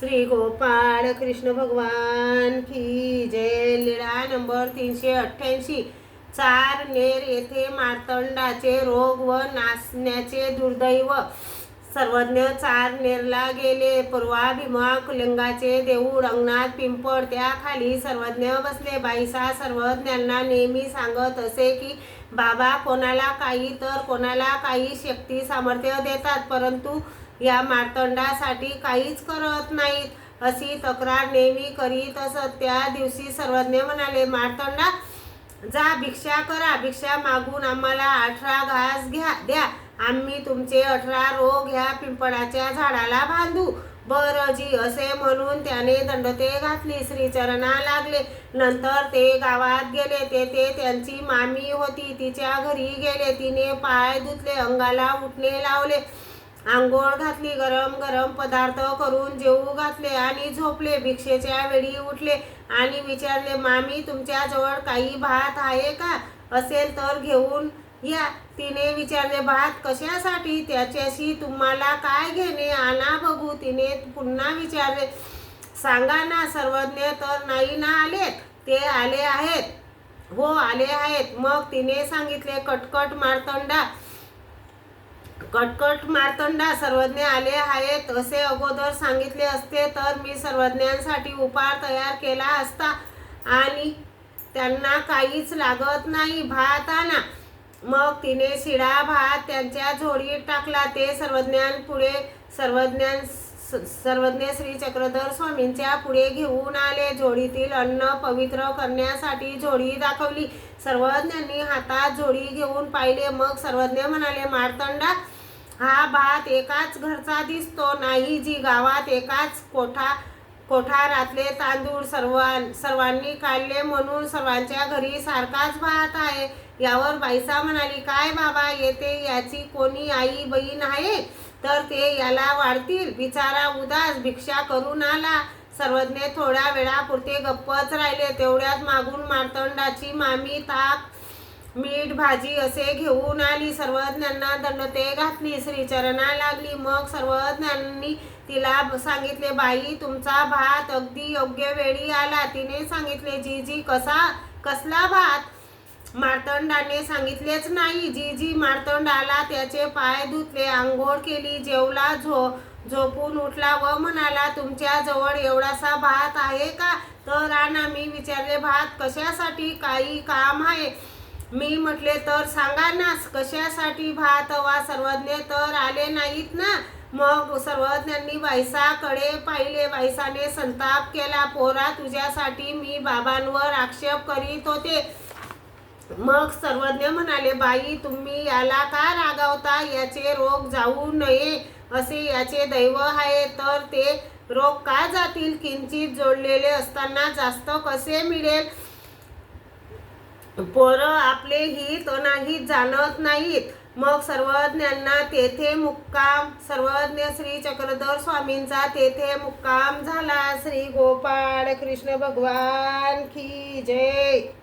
श्री गोपाळ कृष्ण भगवान की जय. लीळा नंबर तीनशे अठ्ठ्याऐंशी. चार नेर येथे मार्तंडाचे रोग व नाचण्याचे दुर्दैव. सर्वज्ञ चार नेरला गेले. पूर्वा भीमा कुलिंगाचे देऊळ अंगणात पिंपळ. त्याखाली सर्वज्ञ बसले. बाईसा सर्वज्ञांना नेहमी सांगत असे की बाबा कोणाला काही तर कोणाला काही शक्ती सामर्थ्य देतात. परंतु या मार्तंडासाठी काहीच करत नाहीत अशी तक्रार नेहमी करीत असत. त्या दिवशी सर्वज्ञ म्हणाले मार्तंडा जा भिक्षा करा. भिक्षा मागून आम्हाला अठरा घास घ्या द्या. आम्ही तुमचे अठरा रोग ह्या पिंपळाच्या झाडाला बांधू. बरं जी असे म्हणून त्याने दंडते घातली. श्रीचरणा लागले. नंतर ते गावात गेले. तेथे त्यांची मामी होती. तिच्या घरी गेले. तिने पाय धुतले. अंगाला उठणे लावले. आंघोळ घातली गरम गरम पदार्थ करून जेवू घातले आणि झोपले. भिक्षेच्या वेळी उठले आणि विचारले मामी तुमच्याजवळ काही भात आहे का? असेल तर घेऊन या. तिने विचारले भात कशासाठी? त्याच्याशी तुम्हाला काय घेणे? आणा बघू. तिने पुन्हा विचारले सांगा ना सर्वज्ञ तर नाही ना आलेत? ते आले आहेत. हो आले आहेत. मग तिने सांगितले कटकट मार्तंडा. कटकट मार्तंडा सर्वज्ञ आले आहेत. असे अगोदर सांगितले असते तर मी सर्वज्ञांसाठी उपाय तयार केला असता आणि त्यांना काहीच लागत नाही. भात आणा. मग तिने शिळा भात त्यांच्या झोडीत टाकला. ते सर्वज्ञान पुढे सर्वज्ञान स- सर्वज्ञ श्री चक्रधर स्वामींच्या पुढे घेऊन आले. झोडीतील अन्न पवित्र करण्यासाठी झोडी दाखवली. सर्वज्ञांनी हातात झोडी घेऊन पाहिले. मग सर्वज्ञ म्हणाले मार्तंडा हा भात एकाच घरचा दिसतो नाही जी गावात एकाच कोठा कोठारातले तांदूळ सर्वां सर्वांनी काढले म्हणून सर्वांच्या घरी सारखाच भात आहे. यावर बाईसा म्हणाली काय बाबा येते याची कोणी आई बहीण आहे? तर ते याला वाढतील. बिचारा उदास भिक्षा करून आला. सर्वज्ञ थोड्या वेळापुरते गप्पच राहिले. तेवढ्यात मागून मार्तंडाची मामी ताक मीठ भाजी असे घेऊन आली. सर्वज्ञांना दंडते घातली. श्रीचरणा लागली. मग सर्वज्ञांनी तिला सांगितले बाई तुमचा भात अगदी योग्य वेळी आला. तिने सांगितले जी जी कसा कसला भात? मार्तंडाने सांगितलेच नाही. जी जी मार्तंड आला त्याचे पाय धुतले आंघोळ केली जेवला झो झोपून उठला व म्हणाला तुमच्या जवळ एवढासा भात आहे का? तर आणा मी विचारले भात कशासाठी? काही काम आहे. मी म्हटले तर सांगा ना कशासाठी भात वा सर्वज्ञ तर आले नाहीत ना? मग सर्वज्ञांनी वायसाकडे पाहिले वायसाने संताप केला पोरा तुझ्यासाठी मी बाबांवर आक्षेप करीत होते. मग सर्वज्ञ म्हणाले बाई तुम्ही याला का रागावता? याचे रोग जाऊ नये असे याचे दैव आहे तर ते रोग का जातील? किंचित जोडलेले असताना जास्त कसे मिळेल? पोरं आपले हित अनाहित जाणत नाहीत. मग सर्वज्ञांना तेथे मुक्काम सर्वज्ञ श्री चक्रधर स्वामींचा तेथे मुक्काम झाला. श्री गोपाळ कृष्ण भगवान की जय.